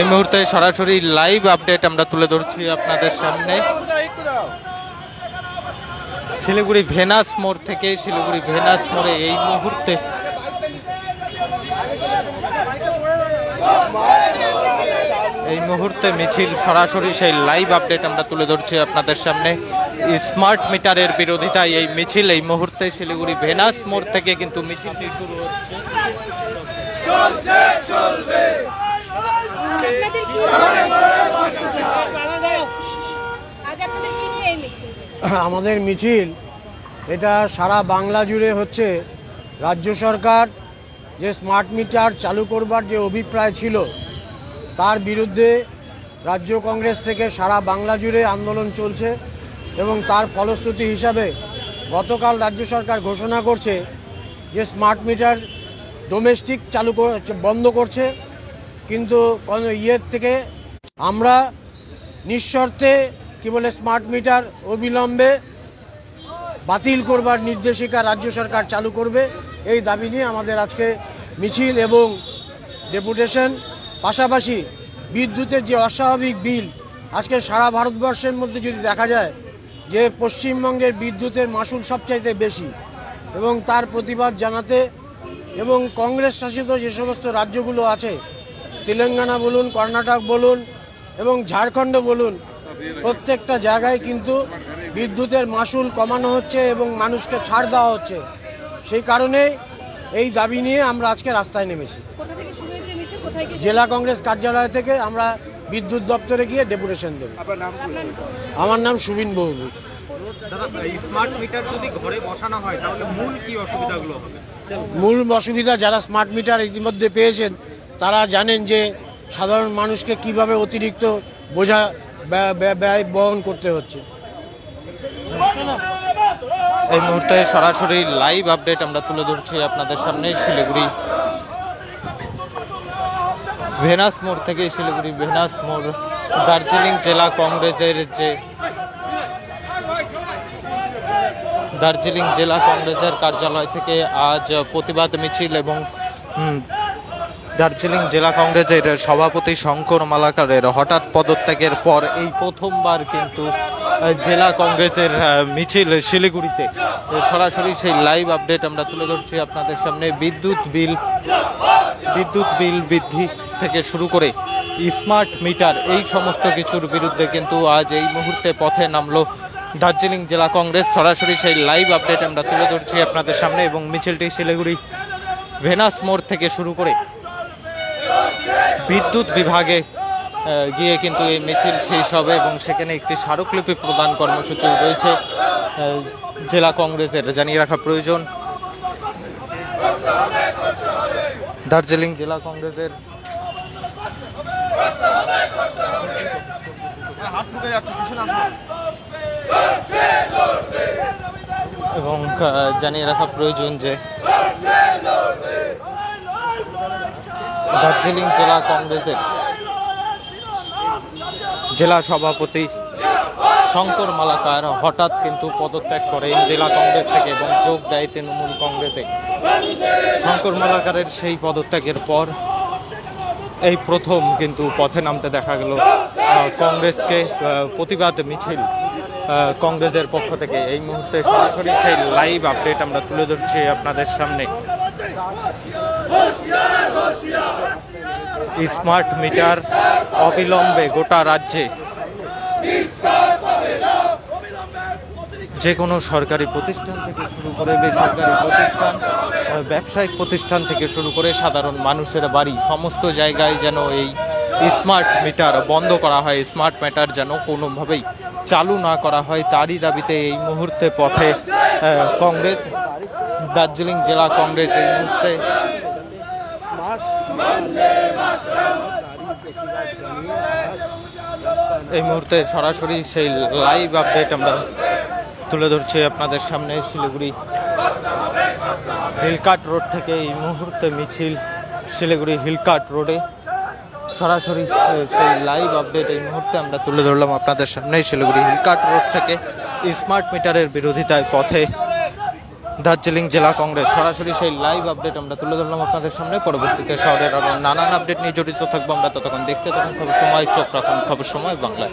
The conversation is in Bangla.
এই মুহূর্তে সরাসরি লাইভ আপডেট আমরা তুলে ধরছি আপনাদের সামনে। শিলিগুড়ি ভেনাস মোড় থেকে শিলিগুড়ি ভেনাস মোড়ে এই মুহূর্তে এই মুহূর্তে মিছিল সরাসরি সেই লাইভ আপডেট আমরা তুলে ধরছি আপনাদের সামনে। স্মার্ট মিটারের বিরোধিতায় এই মিছিল, এই মুহূর্তে শিলিগুড়ি ভেনাস মোড় থেকে কিন্তু মিছিলটি শুরু হচ্ছে। মিছিল আমাদের মিছিল, এটা সারা বাংলা জুড়ে হচ্ছে। রাজ্য সরকার যে স্মার্ট মিটার চালু করবার যে অভিপ্রায় ছিল, তার বিরুদ্ধে রাজ্য কংগ্রেস থেকে সারা বাংলা জুড়ে আন্দোলন চলছে। এবং তার ফলশ্রুতি হিসাবে গতকাল রাজ্য সরকার ঘোষণা করছে যে স্মার্ট মিটার ডোমেস্টিক চালু বন্ধ করছে। কিন্তু ইয়ের থেকে আমরা নিঃশর্তে কি বলে স্মার্ট মিটার অবিলম্বে বাতিল করবার নির্দেশিকা রাজ্য সরকার চালু করবে, এই দাবি নিয়ে আমাদের আজকে মিছিল এবং ডেপুটেশন পাশাপাশি বিদ্যুতের যে অস্বাভাবিক বিল, আজকে সারা ভারতবর্ষের মধ্যে যদি দেখা যায় যে পশ্চিমবঙ্গের বিদ্যুতের মাসুল সবচাইতে বেশি এবং তার প্রতিবাদ জানাতে এবং কংগ্রেস শাসিত যে সমস্ত রাজ্যগুলো আছে তেলেঙ্গানা বলুন কর্ণাটক বলুন এবং ঝাড়খণ্ড বলুন প্রত্যেকটা জায়গায় কিন্তু বিদ্যুতের মাসুল কমানো হচ্ছে এবং মানুষকে ছাড় দেওয়া হচ্ছে। সেই কারণে এই দাবি নিয়ে আমরা আজকে রাস্তায় নেমেছি। জেলা কংগ্রেস কার্যালয় থেকে আমরা বিদ্যুৎ দপ্তরে গিয়ে ডেপুটেশন দেব। আমার নাম সুবিন বহুবুক স্মার্ট মিটার যদি ঘরে বসানো হয় তাহলে মূল কি অসুবিধাগুলো হবে? মূল অসুবিধা যারা স্মার্ট মিটার ইতিমধ্যে পেয়েছেন তারা জানেন যে সাধারণ মানুষকে কীভাবে অতিরিক্ত বোঝা ব্যয় বহন করতে হচ্ছে। এই মুহূর্তে সরাসরি লাইভ আপডেট আমরা তুলে ধরছি আপনাদের সামনে শিলিগুড়ি ভেনাস মোড় থেকে শিলিগুড়ি, ভেনাস মোড়, দার্জিলিং জেলা কংগ্রেসের যে দার্জিলিং জেলা কংগ্রেসের কার্যালয় থেকে আজ প্রতিবাদ মিছিল এবং দার্জিলিং জেলা কংগ্রেসের সভাপতি শঙ্কর মালাকারের হঠাৎ পদত্যাগের পর এই প্রথমবার কিন্তু জেলা কংগ্রেসের মিছিল শিলিগুড়িতে। সরাসরি সেই লাইভ আপডেট আমরা তুলে ধরছি আপনাদের সামনে। বিদ্যুৎ বিল বিদ্যুৎ বিল বৃদ্ধি থেকে শুরু করে স্মার্ট মিটার, এই সমস্ত কিছুর বিরুদ্ধে কিন্তু আজ এই মুহূর্তে পথে নামলো দার্জিলিং জেলা কংগ্রেস। সরাসরি সেই লাইভ আপডেট আমরা তুলে ধরছি আপনাদের সামনে এবং মিছিলটি শিলিগুড়ি ভেনাস মোড় থেকে শুরু করে বিদ্যুৎ বিভাগে গিয়ে কিন্তু এই মিছিল শেষ হবে এবং সেখানে একটি স্মারকলিপি প্রদান কর্মসূচি রয়েছে জেলা কংগ্রেসের। জানিয়ে রাখা প্রয়োজন, দার্জিলিং জেলা কংগ্রেসের এবং জানিয়ে রাখা প্রয়োজন যে দার্জিলিং জেলা কংগ্রেসের জেলা সভাপতি শঙ্কর মালাকার হঠাৎ কিন্তু পদত্যাগ করেন জেলা কংগ্রেস থেকে এবং যোগ দেয় তৃণমূল কংগ্রেসে। শঙ্কর মালাকারের সেই পদত্যাগের পর এই প্রথম কিন্তু পথে নামতে দেখা গেল কংগ্রেসকে প্রতিবাদ মিছিল কংগ্রেসের পক্ষ থেকে। এই মুহূর্তে সরাসরি সেই লাইভ আপডেট আমরা তুলে ধরছি আপনাদের সামনে। স্মার্ট মিটার অবিলম্বে গোটা রাজ্যে যে কোনো সরকারি প্রতিষ্ঠান থেকে শুরু করে বেসরকারি প্রতিষ্ঠান ব্যবসায়িক প্রতিষ্ঠান থেকে শুরু করে সাধারণ মানুষের বাড়ি, সমস্ত জায়গায় যেন এই স্মার্ট মিটার বন্ধ করা হয় স্মার্ট মিটার যেন কোনোভাবেই চালু না করা হয়, তারই দাবিতে এই মুহূর্তে পথে কংগ্রেস, দার্জিলিং জেলা কংগ্রেস এই মুহূর্তে এই মুহূর্তে সরাসরি সেই লাইভ আপডেট আমরা তুলে ধরছি আপনাদের সামনে শিলিগুড়ি হিলকাট রোড থেকে এই মুহূর্তে মিছিল শিলিগুড়ি হিলকাট রোডে। সরাসরি সেই লাইভ আপডেট এই মুহূর্তে আমরা তুলে ধরলাম আপনাদের সামনে শিলিগুড়ি হিলকাট রোড থেকে। স্মার্ট মিটারের বিরোধিতায় পথে দার্জিলিং জেলা কংগ্রেস। সরাসরি সেই লাইভ আপডেট আমরা তুলে ধরলাম আপনাদের সামনে। পরবর্তীতে শহরের আরও নানান আপডেট নিয়ে জড়িত থাকব আমরা। ততক্ষণ দেখতে তখন খবর সময়, চোখ রাখুন, খবর সময় বাংলায়।